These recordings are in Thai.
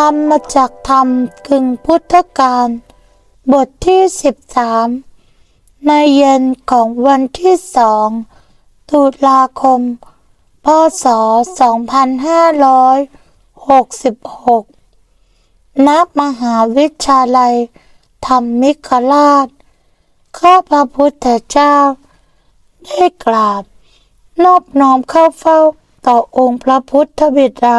ทำมาจากธรรมกึ่งพุทธการบทที่สิบสามในเย็นของวันที่สองตุลาคม พศสองพันห้าร้อยหกสิบหกณมหาวิทยาลัย ธรรมิกราช ข้าพระพุทธเจ้า ได้กราบ นอบน้อมเข้าเฝ้าต่อองค์พระพุทธบิดา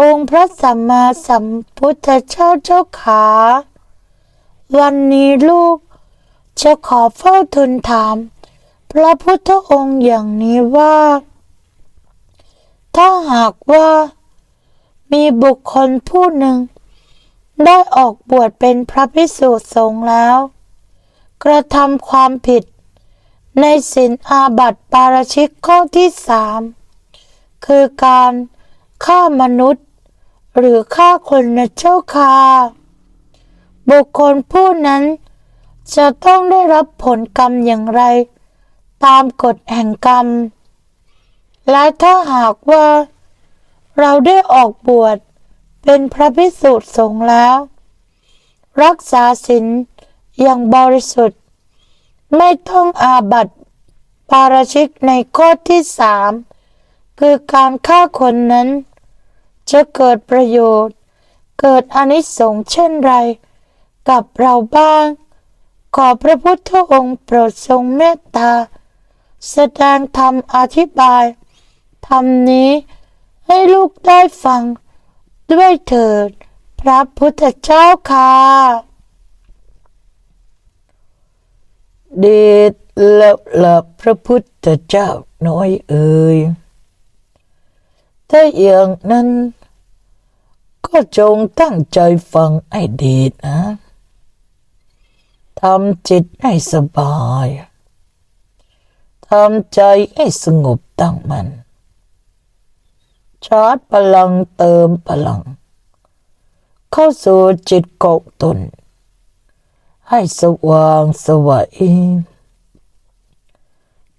องค์พระสัมมาสัมพุทธเจ้าเจ้าขา วันนี้ลูกจะขอเฝ้าทูลถาม พระพุทธองค์อย่างนี้ว่า ถ้าหากว่า มีบุคคลผู้หนึ่ง ได้ออกบวชเป็นพระภิกษุสงฆ์แล้ว กระทำความผิด ในศีลอาบัติปาราชิกข้อที่สามคือการ ฆ่ามนุษย์ หรือฆ่าคนนะเจ้าค่ะบุคคลผู้นั้น จะต้องได้รับผลกรรมอย่างไร ตามกฎแห่งกรรม และถ้าหากว่า เราได้ออกบวชเป็นพระภิกษุสงฆ์แล้ว รักษาศีลอย่างบริสุทธิ์ ไม่ต้องอาบัติปาราชิกในข้อที่สามคือการฆ่าคนนั้น จะเกิดประโยชน์ เกิดอนิสงส์เช่นไร กับเราบ้าง ขอพระพุทธองค์โปรดทรงเมตตา แสดงธรรมอธิบายธรรมนี้ให้ลูกได้ฟัง ด้วยเถิด พระพุทธเจ้าค่ะเดชแล้วละพระพุทธเจ้าน้อยเอ่ยถ้าอย่างนั้น ก็จงตั้งใจฟังไอ้ดีนะทำจิตให้สบายทำใจให้สงบตั้งมัน่นชาร์จพลังเติมพลัง เข้าสู่จิตกกตน ให้สว่างสวัย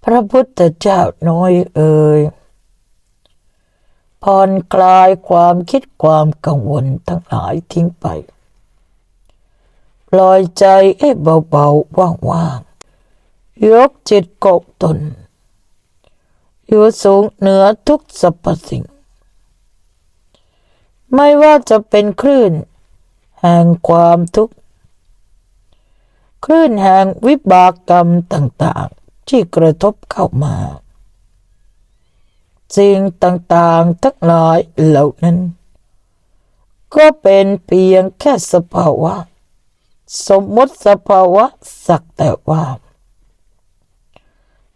พระพุทธเจ้าน้อยเอ่ย ผ่อนคลายความคิดความกังวลทั้งหลายทิ้งไปปล่อยใจให้เบาๆว่างๆ ยกจิตกบตน อยู่สูงเหนือทุกสรรพสิ่ง ไม่ว่าจะเป็นคลื่น แห่งความทุกข์ คลื่นแห่งวิบากกรรมต่างๆ ที่กระทบเข้ามา สิ่งต่างๆ ทั้งหลายเหล่านั้น ก็เป็นเพียงแค่สภาวะ สมมติสภาวะสักแต่ว่า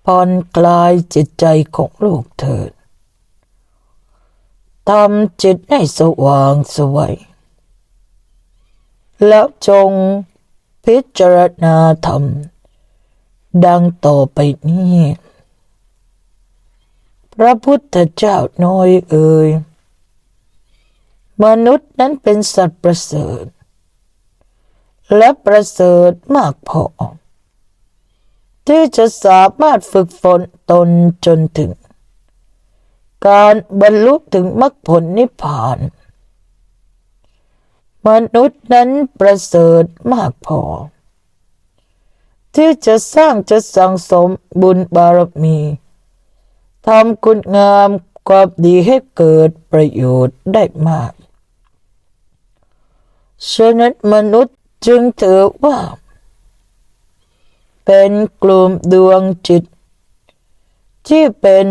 ผ่อนคลายจิตใจของลูกเถิดทำจิตให้สว่างสวยแล้วจงพิจารณาธรรม ดังต่อไปนี้ พระพุทธเจ้าน้อยเอ่ยมนุษย์นั้นเป็นสัตว์ประเสริฐ และประเสริฐมากพอ ที่จะสามารถฝึกฝนตนจนถึง การบรรลุถึงมรรคผลนิพพาน มนุษย์นั้นประเสริฐมากพอ ที่จะสร้างจะสั่งสมบุญบารมี ทำคุณงามความดีให้เกิดประโยชน์ได้มากฉะนั้นมนุษย์จึงถือว่า เป็นกลุ่มดวงจิต ที่เป็น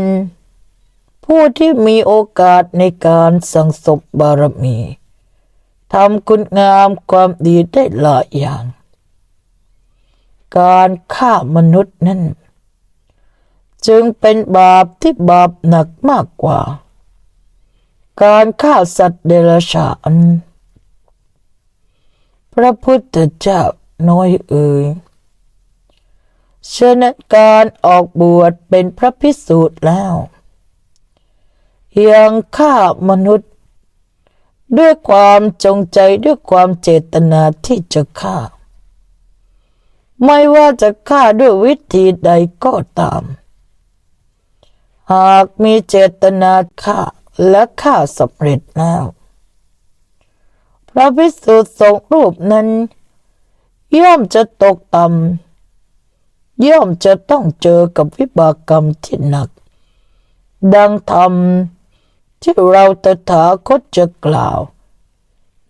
ผู้ที่มีโอกาสในการสังสมบารมีทำคุณงามความดีได้หลายอย่าง การฆ่ามนุษย์นั้น จึงเป็นบาปที่บาปหนักมากกว่า การฆ่าสัตว์เดรัจฉาน พระพุทธเจ้าน้อยเอ่ยฉะนั้นการออกบวชเป็นพระพิสูจน์แล้วยังฆ่ามนุษย์ ด้วยความจงใจด้วยความเจตนาที่จะฆ่า ไม่ว่าจะฆ่าด้วยวิธีใดก็ตาม หากมีเจตนาฆ่าและฆ่าสำเร็จแล้วพระพิสุทธิ์ทรงรูปนั้น ย่อมจะตกต่ำย่อมจะต้องเจอกับวิบากกรรมที่หนัก ดังธรรมที่เราตถาคตจะกล่าว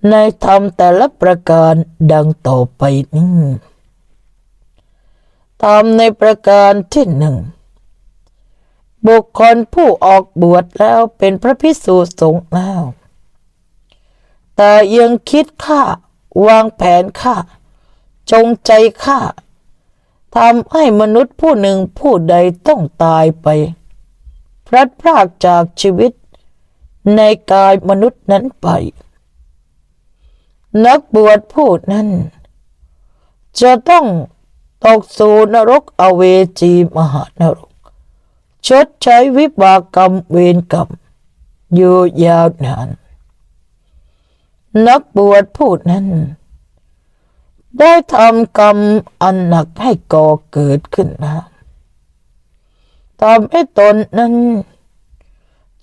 ในธรรมแต่ละประการดังต่อไปนี้ธรรมในประการที่หนึ่ง บุคคลผู้ออกบวชแล้วเป็นพระพิสุสงฆ์แล้วแต่ยังคิดฆ่าวางแผนฆ่า จงใจฆ่าทำให้มนุษย์ผู้หนึ่งผู้ใดต้องตายไปพลัดพรากจากชีวิตในกายมนุษย์นั้นไป นักบวชผู้นั้น จะต้องตกสู่นรกอเวจีมหานรก ชดใช้วิบากกรรมเวรกรรมอยู่ยาวนาน นักบวชผู้นั้น ได้ทำกรรมอันหนักให้ก่อเกิดขึ้นแล้วทำให้ตนนั้น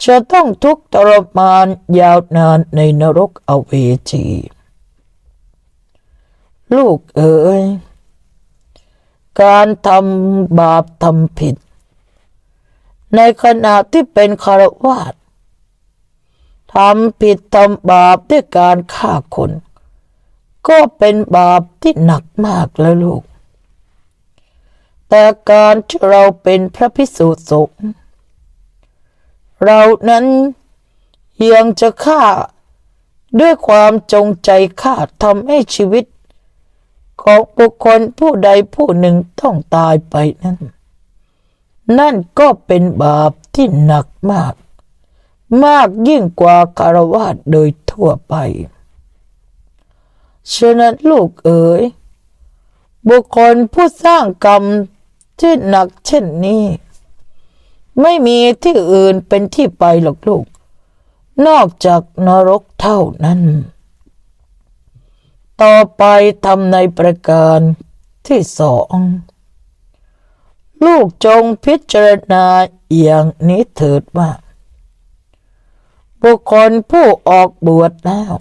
จะต้องทุกข์ทรมานยาวนานในนรกอเวจีลูกเอ๋ยการทำบาปทำผิด ในขณะที่เป็นคารวาสทำผิดทำบาปด้วยการฆ่าคน ก็เป็นบาปที่หนักมากแล้วลูก แต่การที่เราเป็นพระพิสุสงฆ์เรานั้นยังจะฆ่าด้วยความจงใจฆ่าทำให้ชีวิต ของบุคคลผู้ใดผู้หนึ่งต้องตายไปนั้น นั่นก็เป็นบาปที่หนักมาก มากยิ่งกว่าคารวะโดยทั่วไปฉะนั้นลูกเอ๋ย บุคคลผู้สร้างกรรมที่หนักเช่นนี้ ไม่มีที่อื่นเป็นที่ไปหรอกลูก นอกจากนรกเท่านั้น ต่อไปทำในประการที่สอง ลูกจงพิจารณาอย่างนี้เถิดว่า บุคคลผู้ออกบวชแล้ว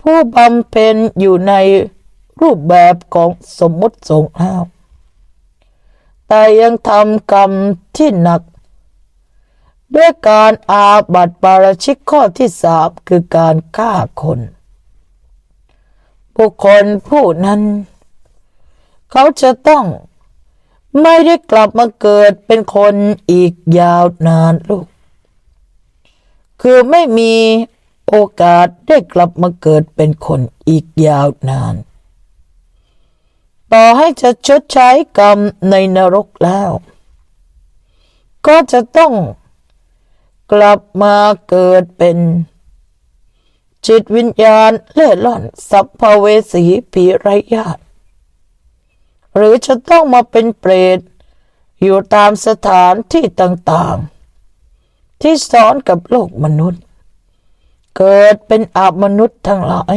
ผู้บำเพ็ญอยู่ในรูปแบบของสมมติสงฆ์แล้วแต่ยังทำกรรมที่หนัก ด้วยการอาบัติปาราชิกข้อที่สามคือการฆ่าคน บุคคลผู้นั้น เขาจะต้อง ไม่ได้กลับมาเกิดเป็นคนอีกยาวนานลูก คือไม่มีโอกาสได้กลับมาเกิดเป็นคนอีกยาวนาน ต่อให้จะชดใช้กรรมในนรกแล้ว ก็จะต้องกลับมาเกิดเป็น จิตวิญญาณเล่ร่อนสัพพเวสีผีไร้ญาติ หรือจะต้องมาเป็นเปรตอยู่ตามสถานที่ต่างๆ ที่ซ้อนกับโลกมนุษย์ เกิดเป็นอาบมนุษย์ทั้งหลาย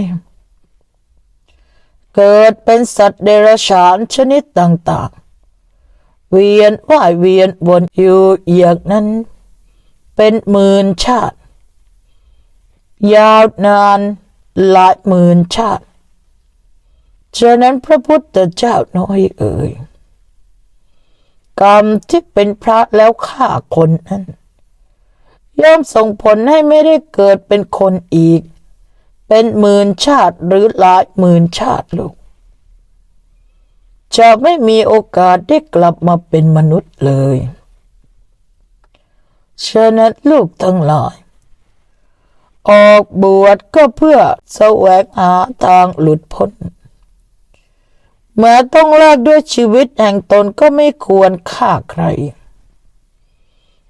เกิดเป็นสัตว์เดรัจฉานชนิดต่างๆ เวียนว่ายเวียนวนอยู่อย่างนั้น เป็นหมื่นชาติ ยาวนานหลายหมื่นชาติ ฉะนั้นพระพุทธเจ้าน้อยเอ่ยกรรมที่เป็นพระแล้วฆ่าคนนั้นย่อมส่งผลให้ไม่ได้เกิดเป็นคนอีก เป็นหมื่นชาติหรือหลายหมื่นชาติลูกจะไม่มีโอกาสได้กลับมาเป็นมนุษย์เลย ฉะนั้นลูกทั้งหลาย ออกบวชก็เพื่อแสวงหาทางหลุดพ้น แม้ต้องแลกด้วยชีวิตแห่งตนก็ไม่ควรฆ่าใคร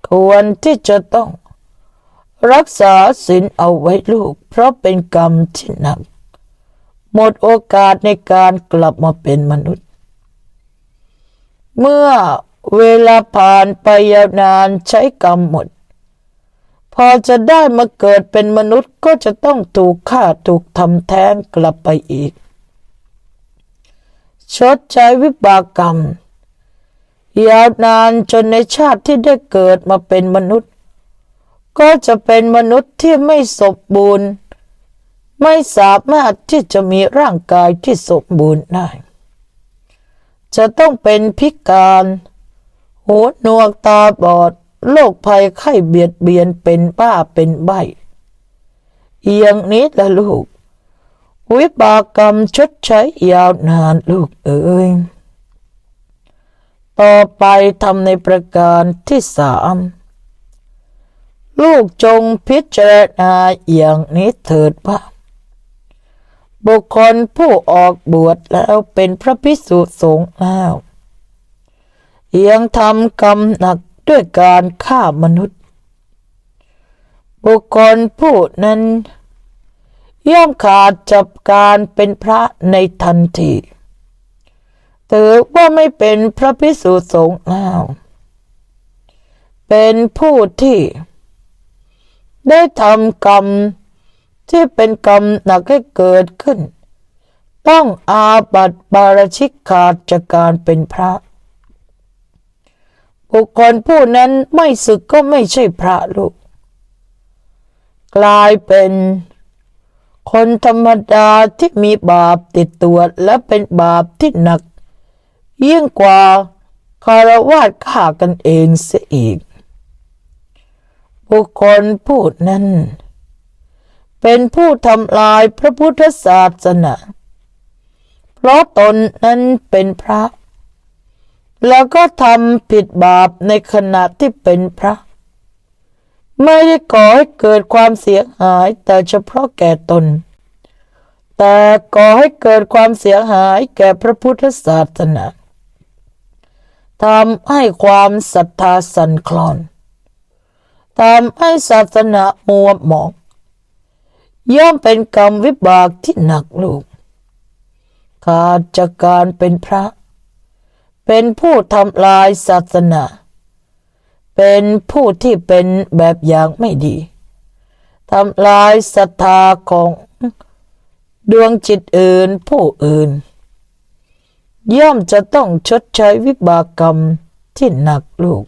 ควรที่จะต้อง รักษาศีลเอาไว้ลูก เพราะเป็นกรรมที่หนัก หมดโอกาสในการกลับมาเป็นมนุษย์ เมื่อเวลาผ่านไปยาวนานใช้กรรมหมด พอจะได้มาเกิดเป็นมนุษย์ก็จะต้องถูกฆ่าถูกทำแท้งกลับไปอีก ชดใช้วิบากกรรม ยาวนานจนในชาติที่ได้เกิดมาเป็นมนุษย์ ก็จะเป็นมนุษย์ที่ไม่สมบูรณ์ ไม่สามารถที่จะมีร่างกายที่สมบูรณ์ได้ จะต้องเป็นพิการ หูหนวกตาบอดโรคภัยไข้เบียดเบียนเป็นบ้าเป็นใบอย่างนี้ละลูก วิบากกรรมชดใช้ยาวนานลูกเอ๋ยต่อไปทำในประการที่สามลูกจงพิจารณาอย่างนี้เถิดว่าบุคคลผู้ออกบวชแล้วเป็นพระพิสุสงฆ์แล้วยังทำกรรมหนักด้วยการฆ่ามนุษย์ บุคคลผู้นั้น ย่อมขาดจับการเป็นพระในทันทีถือว่าไม่เป็นพระพิสุสงฆ์แล้วเป็นผู้ที่ ได้ทำกรรมที่เป็นกรรมหนักให้เกิดขึ้น ต้องอาบัติบาราชิกขาดจากการเป็นพระ บุคคลผู้นั้นไม่ศึกก็ไม่ใช่พระลูก กลายเป็น คนธรรมดาที่มีบาปติดตัวและเป็นบาปที่หนัก ยิ่งกว่าคารวาสฆ่ากันเองเสียอีก บุคคลผู้นั้น เป็นผู้ทำลายพระพุทธศาสนา เพราะตนนั้นเป็นพระ แล้วก็ทำผิดบาปในขณะที่เป็นพระ ไม่ได้ก่อให้เกิดความเสียหาย แต่เฉพาะแก่ตน แต่ก่อให้เกิดความเสียหายแก่พระพุทธศาสนาทำให้ความศรัทธาสั่นคลอนทำให้ศาสนามัวหมอง ย่อมเป็นกรรมวิบากที่หนักลูกขาดจากการเป็นพระ เป็นผู้ทำลายศาสนา เป็นผู้ที่เป็นแบบอย่างไม่ดีทำลายศรัทธาของดวงจิตอื่นผู้อื่น ย่อมจะต้องชดใช้วิบากกรรมที่หนักลูก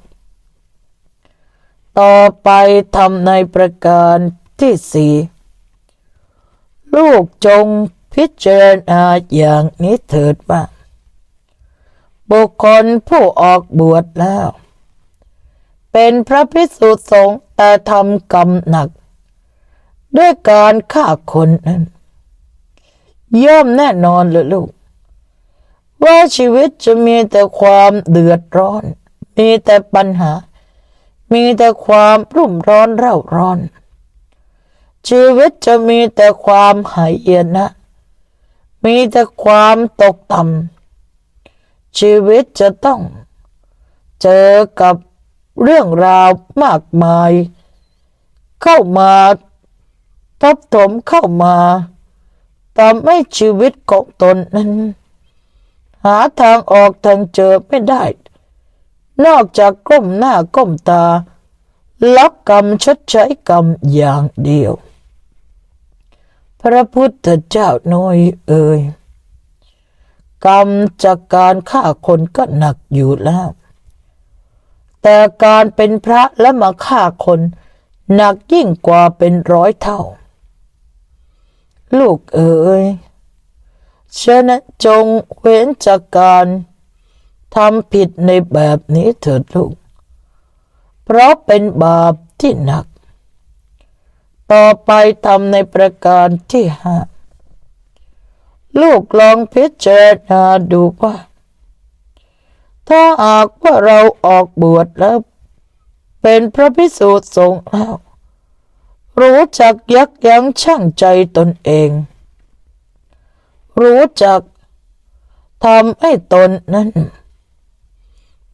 ต่อไปทำในประการที่สี่ลูกจงพิจารณาอย่างนี้เถิดว่า บุคคลผู้ออกบวชแล้ว เป็นพระพิสุสงฆ์แต่ทำกรรมหนัก ด้วยการฆ่าคนนั้น ย่อมแน่นอนเลยลูก ว่าชีวิตจะมีแต่ความเดือดร้อน มีแต่ปัญหา มีแต่ความรุ่มร้อนเร่าร้อน ชีวิตจะมีแต่ความหายเย็นนะมีแต่ความตกต่ำชีวิตจะต้องเจอกับ เรื่องราวมากมาย เข้ามาทับถมเข้ามาทำให้ชีวิตของตนนั้น หาทางออกทางเจอไม่ได้ นอกจากก้มหน้าก้มตารับกรรมชดใช้กรรมอย่างเดียว พระพุทธเจ้าน้อยเอ่ยกรรมจากการฆ่าคนก็หนักอยู่แล้ว แต่การเป็นพระและมาฆ่าคนหนักยิ่งกว่าเป็นร้อยเท่า ลูกเอ๋ยฉะนั้นจงเว้นจากการทำผิดในแบบนี้เถิดลูก เพราะเป็นบาปที่หนัก ต่อไปทำในประการที่ห้าลูกลองพิจารณาดูว่า ถ้าหากว่าเราออกบวชแล้ว เป็นพระพิสุสงฆ์แล้ว รู้จักยักยั้งชั่งใจตนเอง รู้จักทำให้ตนนั้น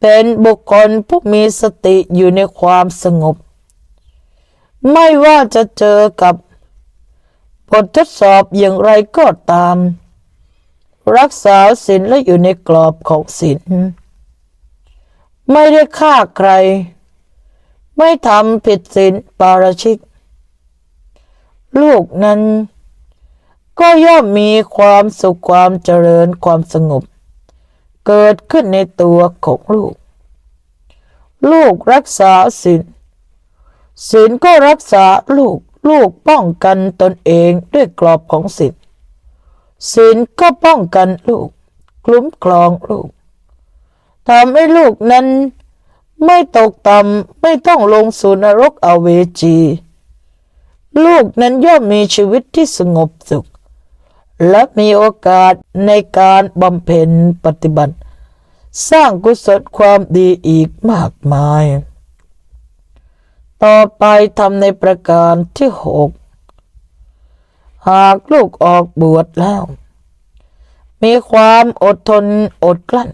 เป็นบุคคลผู้มีสติอยู่ในความสงบ ไม่ว่าจะเจอกับบททดสอบอย่างไรก็ตาม รักษาศีลและอยู่ในกรอบของศีล ไม่ได้ฆ่าใคร ไม่ทำผิดศีลปาราชิก ลูกนั้น ก็ย่อมมีความสุขความเจริญความสงบ เกิดขึ้นในตัวของลูก ลูกรักษาศีลศีลก็รักษาลูกลูกป้องกันตนเองด้วยกรอบของศีลศีลก็ป้องกันลูก คลุ้มครองลูก ทำให้ลูกนั้น ไม่ตกต่ำไม่ต้องลงสู่นรกอเวจี ลูกนั้นย่อมมีชีวิตที่สงบสุข และมีโอกาสในการบำเพ็ญปฏิบัติ สร้างกุศลความดีอีกมากมาย ต่อไปทำในประการที่หกหากลูกออกบวชแล้ว มีความอดทนอดกลั้น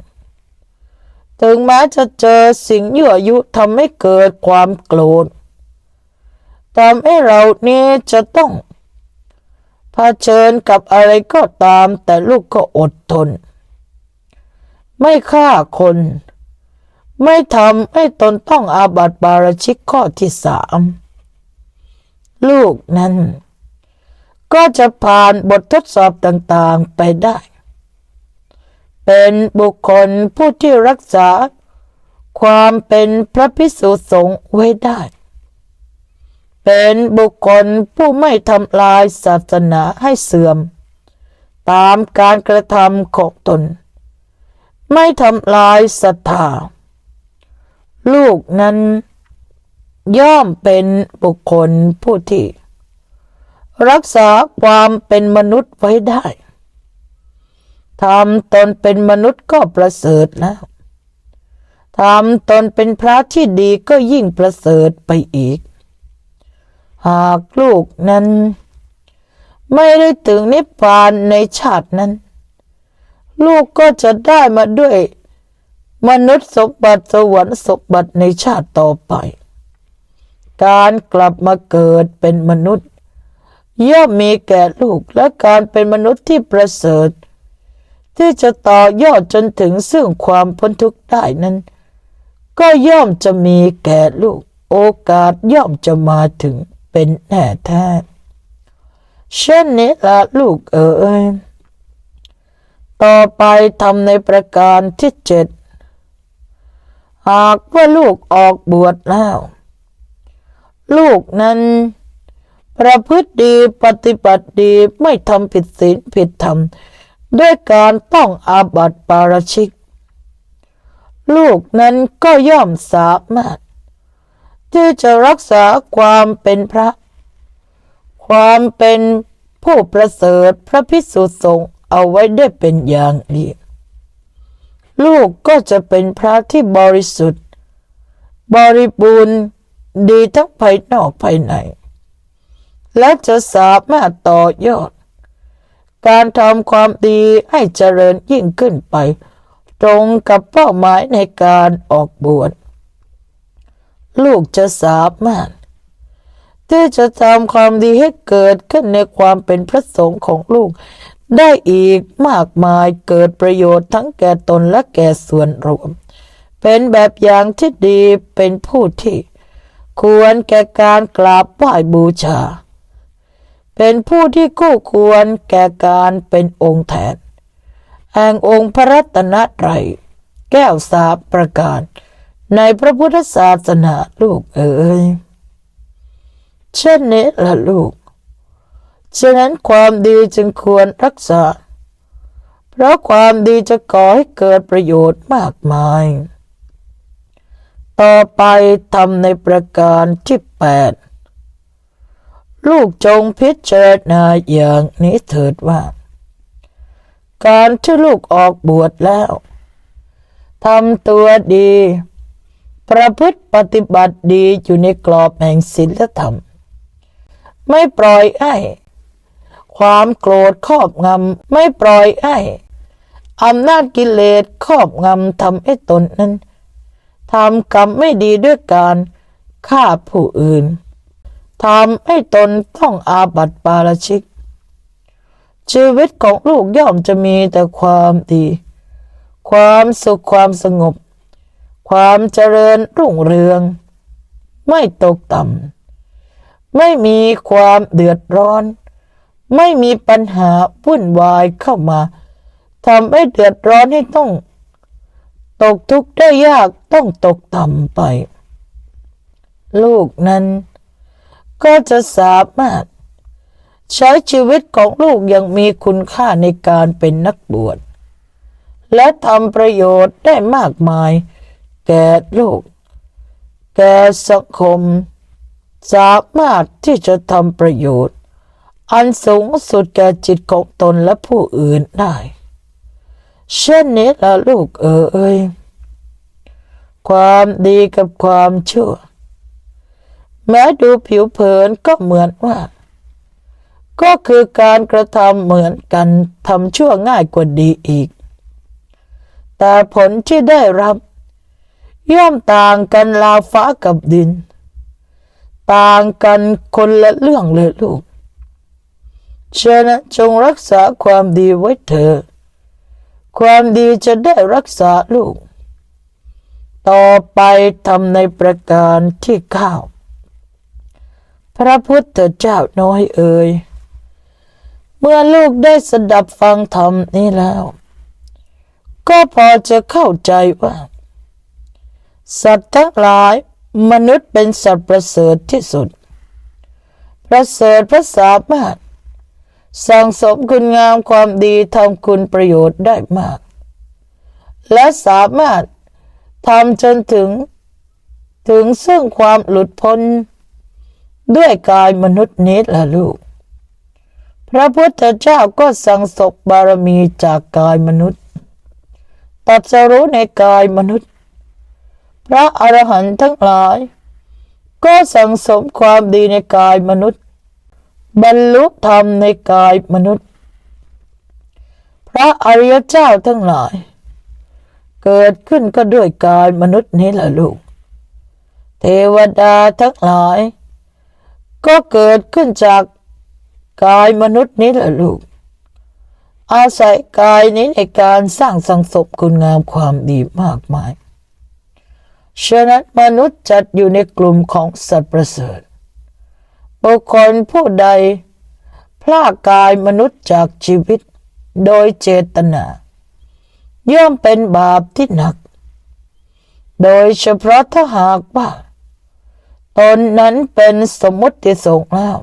ถึงแม้จะเจอสิ่งยั่วยุทำให้เกิดความโกรธทำให้เรานี้จะต้องเผชิญกับอะไรก็ตามแต่ลูกก็อดทน ไม่ฆ่าคน ไม่ทำให้ตนต้องอาบัติบาราชิกข้อที่สามลูกนั้น ก็จะผ่านบททดสอบต่างๆไปได้ เป็นบุคคลผู้ที่รักษา ความเป็นพระพิสุสงฆ์ไว้ได้ เป็นบุคคลผู้ไม่ทำลายศาสนาให้เสื่อม ตามการกระทำของตน ไม่ทำลายศรัทธา ลูกนั้นย่อมเป็นบุคคลผู้ที่ รักษาความเป็นมนุษย์ไว้ได้ ทำตนเป็นมนุษย์ก็ประเสริฐแล้วทำตนเป็นพระที่ดีก็ยิ่งประเสริฐไปอีก หากลูกนั้น ไม่ได้ถึงนิพพานในชาตินั้น ลูกก็จะได้มาด้วยมนุษย์สมบัติสวรรค์สมบัติในชาติต่อไป การกลับมาเกิดเป็นมนุษย์ ย่อมมีแก่ลูกและการเป็นมนุษย์ที่ประเสริฐ ที่จะต่อยอดจนถึงซึ่งความพ้นทุกข์ได้นั้น ก็ย่อมจะมีแก่ลูก โอกาสย่อมจะมาถึงเป็นแน่แท้เช่นนี้ละลูกเอ๋ยต่อไปทำในประการที่เจ็ดหากว่าลูกออกบวชแล้ว ลูกนั้นประพฤติดีปฏิบัติดีไม่ทำผิดศีลผิดธรรม ด้วยการต้องอาบัติปาราชิก ลูกนั้นก็ย่อมสามารถ ที่จะรักษาความเป็นพระ ความเป็นผู้ประเสริฐพระพิสุสงฆ์เอาไว้ได้เป็นอย่างดีลูกก็จะเป็นพระที่บริสุทธิ์ บริบูรณ์ดีทั้งภายนอกภายใน และจะสามารถต่อยอด การทำความดีให้เจริญยิ่งขึ้นไป ตรงกับเป้าหมายในการออกบวชลูกจะสามารถที่จะทำความดีให้เกิดขึ้นในความเป็นพระสงฆ์ของลูก ได้อีกมากมายเกิดประโยชน์ทั้งแก่ตนและแก่ส่วนรวม เป็นแบบอย่างที่ดีเป็นผู้ที่ ควรแก่การกราบไหว้บูชา เป็นผู้ที่คู่ควรแก่การเป็นองค์แทน แห่งองค์พระรัตนตรัยแก้วสาบประการ ในพระพุทธศาสนาลูกเอ๋ยเช่นนี้ละลูก ฉะนั้นความดีจึงควรรักษา เพราะความดีจะก่อให้เกิดประโยชน์มากมาย ต่อไปทำในประการที่แปด ลูกจงพิจารณาอย่างนี้เถิดว่า การที่ลูกออกบวชแล้วทำตัวดี ประพฤติปฏิบัติดีอยู่ในกรอบแห่งศีลธรรม ไม่ปล่อยให้ความโกรธครอบงำไม่ปล่อยให้อำนาจกิเลสครอบงำทำให้ตนนั้นทำกรรมไม่ดีด้วยการฆ่าผู้อื่น ทำให้ตนต้องอาบัติปาราชิก ชีวิตของลูกย่อมจะมีแต่ความดี ความสุขความสงบ ความเจริญรุ่งเรือง ไม่ตกต่ำไม่มีความเดือดร้อน ไม่มีปัญหาวุ่นวายเข้ามาทำให้เดือดร้อนให้ต้อง ตกทุกข์ได้ยากต้องตกต่ำไป ลูกนั้น ก็จะสามารถ ใช้ชีวิตของลูกอย่างมีคุณค่าในการเป็นนักบวช และทำประโยชน์ได้มากมาย แก่ลูก แก่สังคม สามารถที่จะทำประโยชน์ อันสูงสุดแก่จิตของตนและผู้อื่นได้ เช่นนี้ละลูกเอ๋ยความดีกับความชั่ว แม้ดูผิวเผินก็เหมือนว่า ก็คือการกระทำเหมือนกันทำชั่วง่ายกว่าดีอีก แต่ผลที่ได้รับ ย่อมต่างกันลาวฟ้ากับดิน ต่างกันคนละเรื่องเลยลูกฉะนั้นจงรักษาความดีไว้เถอะความดีจะได้รักษาลูก ต่อไปทำในประการที่เก้า พระพุทธเจ้าน้อยเอ่ยเมื่อลูกได้สดับฟังธรรมนี้แล้ว ก็พอจะเข้าใจว่า สัตว์ทั้งหลายมนุษย์เป็นสัตว์ประเสริฐที่สุด ประเสริฐพระสามารถสั่งสมคุณงามความดีทำคุณประโยชน์ได้มาก และสามารถทำจนถึง ถึงซึ่งความหลุดพ้น ด้วยกายมนุษย์นี้ละลูก พระพุทธเจ้าก็สั่งสบบารมีจากกายมนุษย์ตัดสรู้ในกายมนุษย์ พระอรหันต์ทั้งหลาย ก็สั่งสมความดีในกายมนุษย์ บรรลุธรรมในกายมนุษย์ พระอริยเจ้าทั้งหลาย เกิดขึ้นก็ด้วยกายมนุษย์นี้แหละลูก เทวดาทั้งหลาย ก็เกิดขึ้นจากกายมนุษย์นี้แหละลูก อาศัยกายนี้ในการสร้างสังสมคุณงามความดีมากมาย ฉะนั้นมนุษย์จัดอยู่ในกลุ่มของสัตว์ประเสริฐ บุคคลผู้ใด พลากกายมนุษย์จากชีวิตโดยเจตนา ย่อมเป็นบาปที่หนัก โดยเฉพาะถ้าหากว่า ตนนั้นเป็นสมมติสงฆ์แล้ว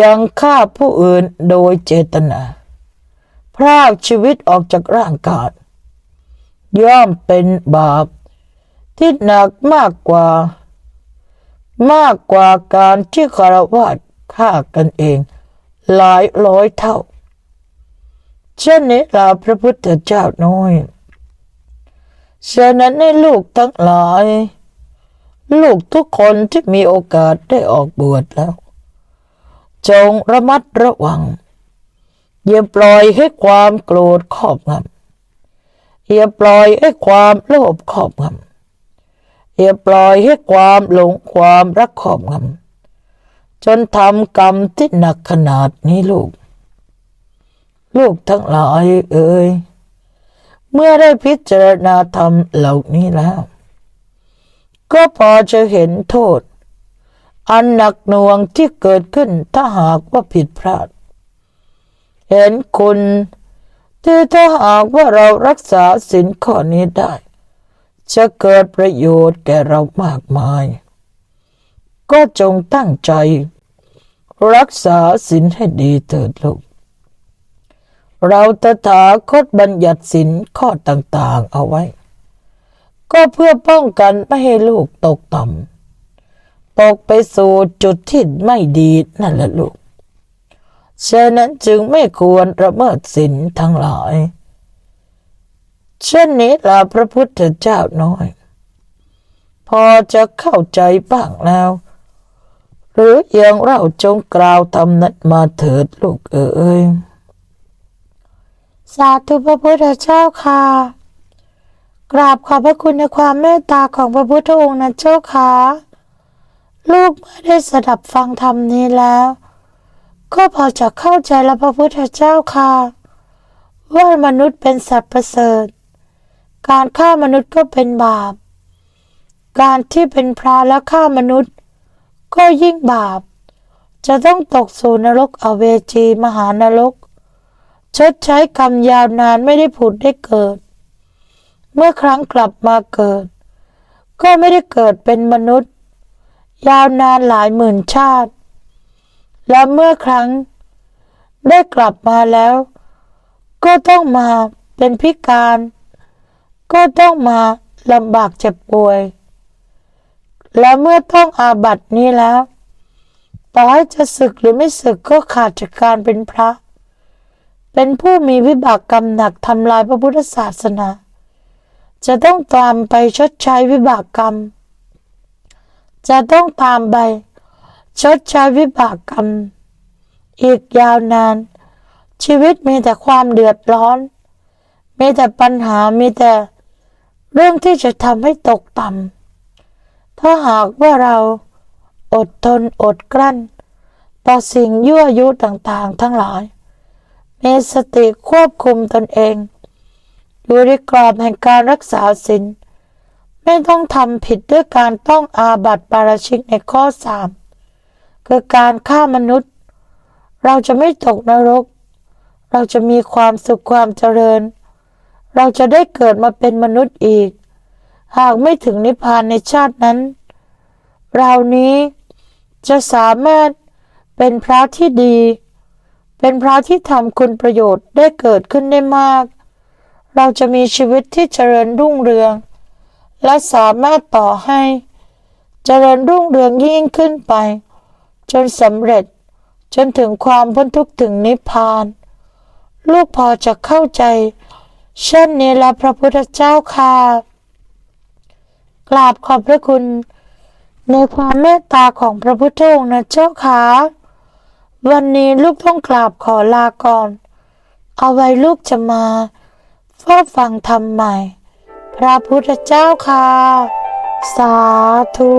ยังฆ่าผู้อื่นโดยเจตนาพรากชีวิตออกจากร่างกายย่อมเป็นบาป ที่หนักมากกว่า มากกว่าการที่คารวะฆ่ากันเอง หลายร้อยเท่า เช่นนี้ลาพระพุทธเจ้าน้อยฉะนั้นให้ลูกทั้งหลาย ลูกทุกคนที่มีโอกาสได้ออกบวชแล้ว จงระมัดระวัง อย่าปล่อยให้ความโกรธครอบงำอย่าปล่อยให้ความโลภครอบงำอย่าปล่อยให้ความหลงความรักครอบงำจนทำกรรมที่หนักขนาดนี้ลูก ลูกทั้งหลายเอ่ยเมื่อได้พิจารณาธรรมเหล่านี้แล้ว ก็พอจะเห็นโทษ อันหนักหน่วงที่เกิดขึ้นถ้าหากว่าผิดพลาด เห็นคุณที่ถ้าหากว่าเรารักษาสินข้อนี้ได้ จะเกิดประโยชน์แก่เรามากมาย ก็จงตั้งใจ รักษาสินให้ดีเถิดลูกเราตถาคตบัญญัติสินข้อต่างๆเอาไว้ ก็เพื่อป้องกันไม่ให้ลูกตกต่ำตกไปสู่จุดที่ไม่ดีนั่นแหละลูกฉะนั้นจึงไม่ควรระเมิดสินทั้งหลายเช่นนี้ลาพระพุทธเจ้าน้อย พอจะเข้าใจบ้างแล้ว หรืออย่างเราจงกล่าวทำนั้นมาเถิดลูกเอ๋ยสาธุพระพุทธเจ้าค่ะ กราบขอบพระคุณในความเมตตาของพระพุทธองค์นะเจ้าค่ะลูกเมื่อได้สดับฟังธรรมนี้แล้ว ก็พอจะเข้าใจแล้วพระพุทธเจ้าค่ะ ว่ามนุษย์เป็นสัตว์ประเสริฐ การฆ่ามนุษย์ก็เป็นบาป การที่เป็นพระและฆ่ามนุษย์ ก็ยิ่งบาป จะต้องตกสู่นรกอเวจีมหานรก ชดใช้กรรมยาวนานไม่ได้ผุดได้เกิด เมื่อครั้งกลับมาเกิด ก็ไม่ได้เกิดเป็นมนุษย์ ยาวนานหลายหมื่นชาติ และเมื่อครั้งได้กลับมาแล้ว ก็ต้องมาเป็นพิการ ก็ต้องมาลำบากเจ็บป่วย และเมื่อต้องอาบัตินี้แล้ว ต่อให้จะศึกหรือไม่ศึกก็ขาดจากการเป็นพระ เป็นผู้มีวิบากกรรมหนักทำลายพระพุทธศาสนา จะต้องตามไปชดใช้วิบากกรรม จะต้องตามไปชดใช้วิบากกรรม อีกยาวนาน ชีวิตมีแต่ความเดือดร้อน มีแต่ปัญหามีแต่เรื่องที่จะทำให้ตกต่ำถ้าหากว่าเราอดทนอดกลั้น ต่อสิ่งยั่วยุต่างๆ ทั้งหลายมีสติควบคุมตนเอง อยู่ในกรอบแห่งการรักษาศีลไม่ต้องทำผิดด้วยการต้องอาบัติปาราชิกในข้อสามคือการฆ่ามนุษย์ เราจะไม่ตกนรก เราจะมีความสุขความเจริญ เราจะได้เกิดมาเป็นมนุษย์อีก หากไม่ถึงนิพพานในชาตินั้น เรานี้จะสามารถเป็นพระที่ดี เป็นพระที่ทำคุณประโยชน์ได้เกิดขึ้นได้มาก เราจะมีชีวิตที่เจริญรุ่งเรือง และสามารถต่อให้ เจริญรุ่งเรืองยิ่งขึ้นไป จนสำเร็จจนถึงความพ้นทุกข์ถึงนิพพาน ลูกพอจะเข้าใจ เช่นนี้แล้วพระพุทธเจ้าค่ะกราบขอบพระคุณในความเมตตาของพระพุทธองค์นะเจ้าค่ะวันนี้ลูกต้องกราบขอลาก่อน เอาไว้ลูกจะมา เฝ้าฟังธรรมใหม่ พระพุทธเจ้าค่ะ สาธุ